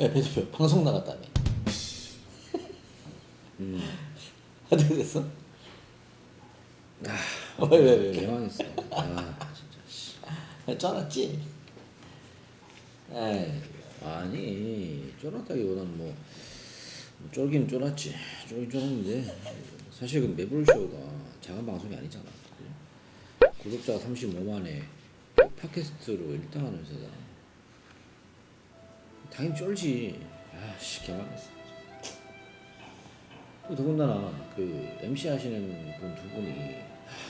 야, 배 대표 방송 나갔다며. 음. 어떻게 됐어? 왜, 왜, 왜, 왜? 개망했어. 아 진짜. 씨. 야, 쩔었지? 에이, 아니 쫄았다기보다는 뭐, 뭐 쫄긴 쫄았지. 쫄긴 쫄았는데 사실 그 매불쇼가 작은 방송이 아니잖아. 구독자 35만에 팟캐스트로 1등 하는 회사잖아. 당연히 쫄지. 아씨 개망했어. 또 더군다나 그 MC 하시는 분 두 분이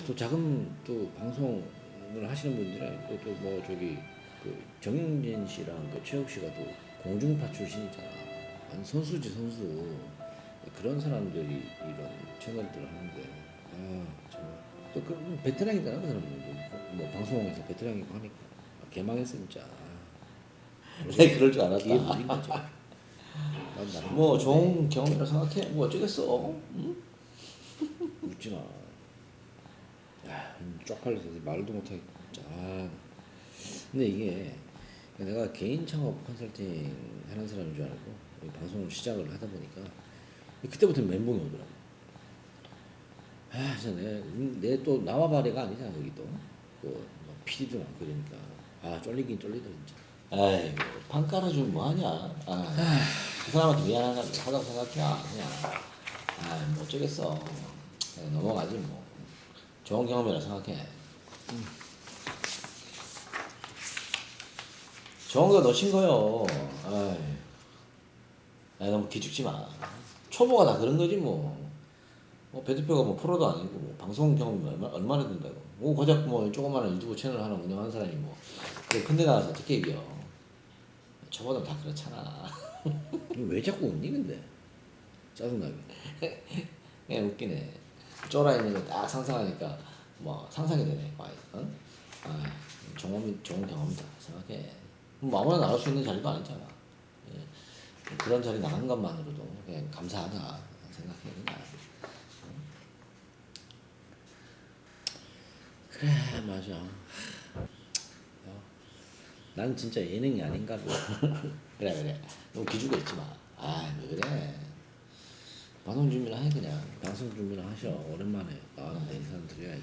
또 작은 또 방송을 하시는 분들은 또또뭐 저기 그 정영진 씨랑 그 최욱 씨가 또 공중파 출신이잖아. 선수지 선수. 그런 사람들이 이런 채널들을 하는데 아 정말 또그 베테랑이잖아 그 사람들 뭐 방송에서 베테랑이고 하니까 아, 개망했어 진짜. 내가 그럴 줄 알았다. 기회 물린 거죠. 뭐 좋은 경험이라 생각해. 뭐 어쩌겠어. 응? 웃지 마. 야, 음, 쪽팔려서 말도 진짜. 아. 근데 이게 내가 개인 창업 컨설팅 하는 사람인 줄 알고 이 방송을 시작을 하다 보니까 그때부터 멘붕이 오더라고. 아, 진짜 내내또 나와 바래가 아니잖아 여기 또. 그 PD도 많고 그러니까 아 쫄리긴 쫄리다 진짜. 에이, 판 깔아주면 뭐하냐. 아, 그 사람한테 미안하다고 생각해. 그냥. 아, 뭐 어쩌겠어. 그냥 넘어가지 뭐. 좋은 경험이라 생각해. 거 놓친 거요. 아이. 아이, 너무 기죽지 마. 초보가 다 그런 거지 뭐. 뭐, 배 대표가 뭐 프로도 아니고, 뭐 방송 경험이 얼마, 얼마나 된다고. 뭐, 고작 뭐, 조그마한 유튜브 채널 하나 운영하는 사람이 뭐, 그래, 큰데 나가서 어떻게 이겨. 초보는 다 그렇잖아. 왜 자꾸 웃니 근데? 짜증나게. 그냥 웃기네. 쫄아 있는 거 딱 상상하니까, 뭐, 상상이 되네, 많이. 어? 아, 경험이, 좋은 경험이다. 생각해. 뭐, 아무나 나갈 수 있는 자리도 아니잖아. 예. 그런 자리 나간 것만으로도 그냥 감사하다. 생각해, 그냥. 그래 맞아. 어, 난 진짜 예능이 아닌가 봐. 그래 그래 너무 기죽어 있지 마. 아왜 그래. 방송 준비나 해 그냥. 방송 준비를 하셔. 오랜만에 나왔는데 인사는 드려야지.